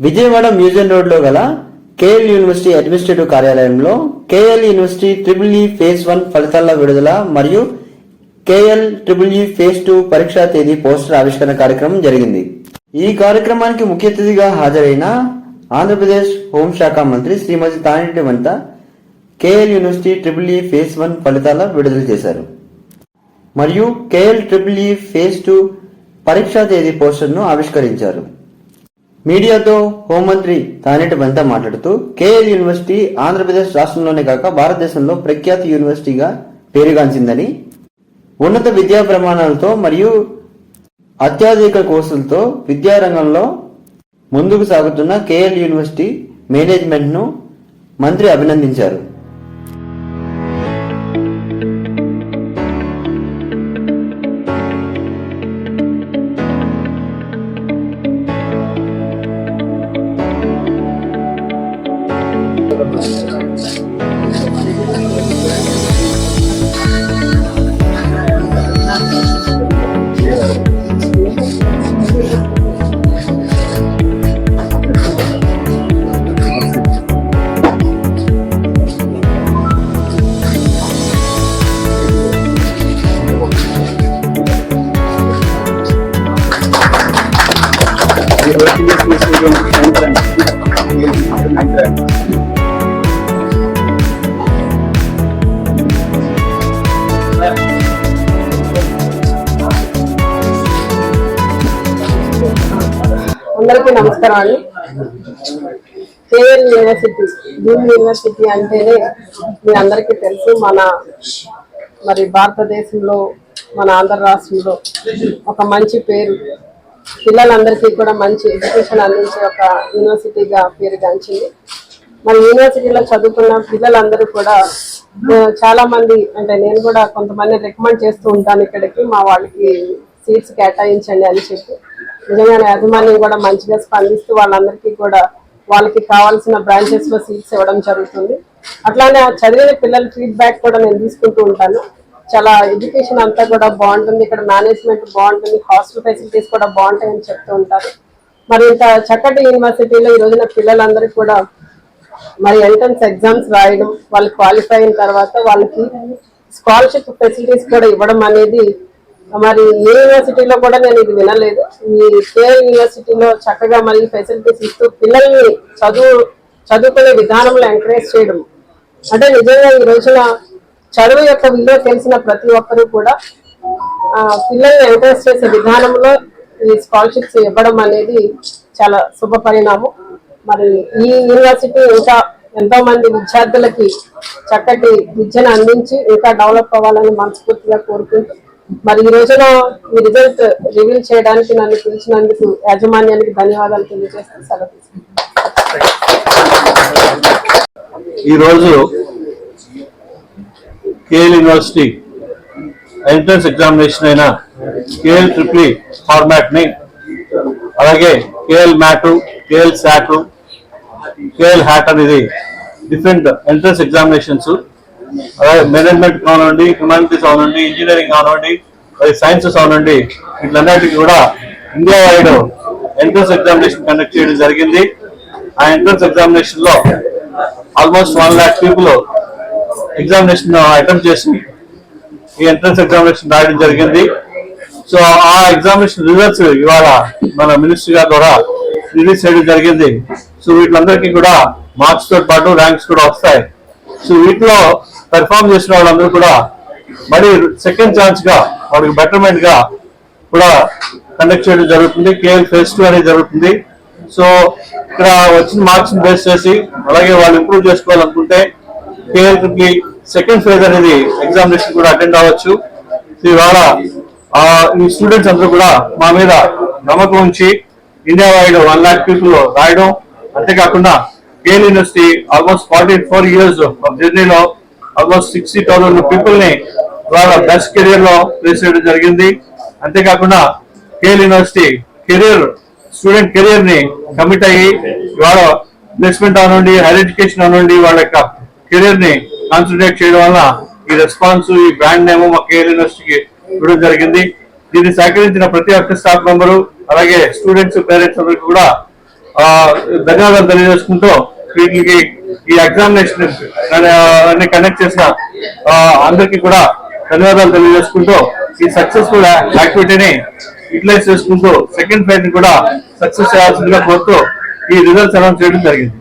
Vijayawada museum రోడ్లో గల KL university administrative కార్యాలయంలో KL university triple E phase one ఫలితాల విడుదల మరియు KL triple E phase two పరీక్షా తేదీ పోస్టర్ ఆవిష్కరణ కార్యక్రమం జరిగింది. ఈ కార్యక్రమానికి ముఖ్య అతిథిగా హాజరైన ఆంధ్రప్రదేశ్ హోంశాఖ మంత్రి Shrimati Taneti Vanitha KL university triple E phase one ఫలితాల విడుదల చేశారు. మరియు KL triple E phase two పరీక్షా తేదీ పోస్టర్ను ఆవిష్కరించారు. మీడియాతో హోంమంత్రి తానేటి వనిత మాట్లాడుతూ కేఎల్ యూనివర్సిటీ ఆంధ్రప్రదేశ్ రాష్ట్రంలోనే కాక భారతదేశంలో ప్రఖ్యాత యూనివర్సిటీగా పేరుగాంచిందని ఉన్నత విద్యా ప్రమాణాలతో మరియు అత్యాధునిక కోర్సులతో విద్యారంగంలో ముందుకు సాగుతున్న కేఎల్ యూనివర్సిటీ మేనేజ్మెంట్ను మంత్రి అభినందించారు. అందరికీ నమస్కారం అండి. కేఎల్ యూనివర్సిటీ డీమ్ యూనివర్సిటీ అంటేనే మీ అందరికీ తెలుసు. మన మరి భారతదేశంలో మన ఆంధ్ర రాష్ట్రంలో ఒక మంచి పేరు. పిల్లలందరికీ కూడా మంచి ఎడ్యుకేషన్ అందించే ఒక యూనివర్సిటీగా పేరుగాంచింది మన యూనివర్సిటీలో చదువుకున్న పిల్లలందరూ కూడా చాలా మంది అంటే నేను కూడా కొంతమంది రికమెండ్ చేస్తూ ఉంటాను ఇక్కడికి మా వాళ్ళకి సీట్స్ కేటాయించండి అని చెప్పి. నిజంగానే యాజమాన్యం కూడా మంచిగా స్పందిస్తూ వాళ్ళందరికీ కూడా వాళ్ళకి కావాల్సిన బ్రాంచెస్లో సీట్స్ ఇవ్వడం జరుగుతుంది. అట్లానే చదివిన పిల్లల ఫీడ్బ్యాక్ కూడా నేను తీసుకుంటూ ఉంటాను. చాలా ఎడ్యుకేషన్ అంతా కూడా బాగుంటుంది. ఇక్కడ మేనేజ్మెంట్ బాగుంటుంది. హాస్టల్ ఫెసిలిటీస్ కూడా బాగుంటాయని చెప్తూ ఉంటారు. మరి ఇంత చక్కటి యూనివర్సిటీలో ఈ రోజున పిల్లలందరికీ కూడా మరి ఎంట్రన్స్ ఎగ్జామ్స్ రాయడం వాళ్ళు క్వాలిఫై అయిన తర్వాత వాళ్ళకి స్కాలర్షిప్ ఫెసిలిటీస్ కూడా ఇవ్వడం అనేది మరి ఏ యూనివర్సిటీలో కూడా నేను ఇది వినలేదు. ఈ కేఎల్ యూనివర్సిటీలో చక్కగా మరి ఫెసిలిటీస్ ఇస్తూ పిల్లల్ని చదువు చదువుకునే విధానంలో ఎంకరేజ్ చేయడం. అంటే నిజంగా ఈ రోజున చదువు యొక్క విలువ తెలిసిన ప్రతి ఒక్కరూ కూడా పిల్లల్ని ఎంకరేజ్ చేసే విధానంలో ఈ స్కాలర్షిప్స్ ఇవ్వడం అనేది చాలా శుభ పరిణామం. మరి ఈ యూనివర్సిటీ ఇంకా ఎంతో మంది విద్యార్థులకి చక్కటి విద్యను అందించి ఇంకా డెవలప్ అవ్వాలని మనస్ఫూర్తిగా కోరుకుంటూ మరి ఈ రోజున ఈ రిజల్ట్ రివీల్ చేయడానికి నన్ను పిలిచినందుకు యాజమాన్యానికి ధన్యవాదాలు తెలియజేస్తూ సెలవు ఈరోజు కేఎల్ యూనివర్సిటీ ఎంట్రన్స్ ఎగ్జామినేషన్ అయిన కేఎల్ ట్రిప్లీ ఫార్మాట్ని అలాగే KL MAT KL SAT KL HAT అనేది డిఫరెంట్ ఎంట్రన్స్ ఎగ్జామినేషన్స్ అలాగే మేనేజ్మెంట్ కానివ్వండి హ్యుమానిటీస్ అవనండి ఇంజనీరింగ్ కానివ్వండి అది సైన్సెస్ అవనండి వీటిలన్నిటికీ కూడా India wide entrance examination conduct చేయడం జరిగింది. ఆ ఎంట్రన్స్ ఎగ్జామినేషన్లో almost one lakh people examination attempt uh, చేసి ఈ ఎంట్రన్స్ ఎగ్జామినేషన్ రాయడం జరిగింది. సో ఆ ఎగ్జామినేషన్ రిజల్ట్స్ ఇవాళ మన మినిస్టర్ గారి ద్వారా రిలీజ్ చేయడం జరిగింది. సో వీటిలందరికీ కూడా మార్క్స్తో పాటు ర్యాంక్స్ కూడా వస్తాయి. సో వీటిలో పెర్ఫామ్ చేసిన వాళ్ళందరూ కూడా మరి సెకండ్ ఛాన్స్గా వాళ్ళకి బెటర్మెంట్గా కూడా కండక్ట్ చేయడం జరుగుతుంది. కేఎల్ ఫేస్ టూ అనేది జరుగుతుంది. సో ఇక్కడ వచ్చిన మార్క్స్ బేస్ చేసి అలాగే వాళ్ళు ఇంప్రూవ్ చేసుకోవాలనుకుంటే KL triple E second phase అనేది ఎగ్జామినేషన్ కూడా అటెండ్ అవ్వచ్చు సో ఇవాళ ఆ, ఈ స్టూడెంట్స్ అందరూ కూడా మా మీద నమ్మకం ఉంచి India wide one lakh people రాయడం. అంతేకాకుండా KL university almost forty four years జర్నీలో ఆల్మోస్ట్ సిక్స్టీ థౌసండ్ పీపుల్ని వాళ్ళ బెస్ట్ కెరియర్లో ప్లేస్ చేయడం జరిగింది. అంతేకాకుండా కేఎల్ యూనివర్సిటీ కెరీర్ స్టూడెంట్ కెరియర్ని కమిట్ అయ్యి ఇవాళ ప్లేస్మెంట్ అవనండి హైయర్ ఎడ్యుకేషన్ అవనండి వాళ్ళ యొక్క కెరీర్ని కాన్సన్ట్రేట్ చేయడం వల్ల ఈ రెస్పాన్స్ ఈ బ్రాండ్ నేమ్ మా కేఎల్ యూనివర్సిటీకి ఇవ్వడం జరిగింది. దీన్ని సహకరించిన ప్రతి ఒక్క స్టాఫ్ మెంబరు అలాగే స్టూడెంట్స్ పేరెంట్స్ అందరికి కూడా ధన్యవాదాలు తెలియజేసుకుంటూ వీటికి ఈ ఎగ్జామినేషన్ అన్ని కండక్ట్ చేసిన అందరికీ కూడా ధన్యవాదాలు తెలియజేసుకుంటూ ఈ సక్సెస్ఫుల్ యాక్టివిటీని యూటిలైజ్ చేసుకుంటూ సెకండ్ ఫేజ్ని కూడా సక్సెస్ చేయాల్సిందిగా కోరుతూ ఈ రిజల్ట్స్ అనౌన్స్ చేయడం జరిగింది.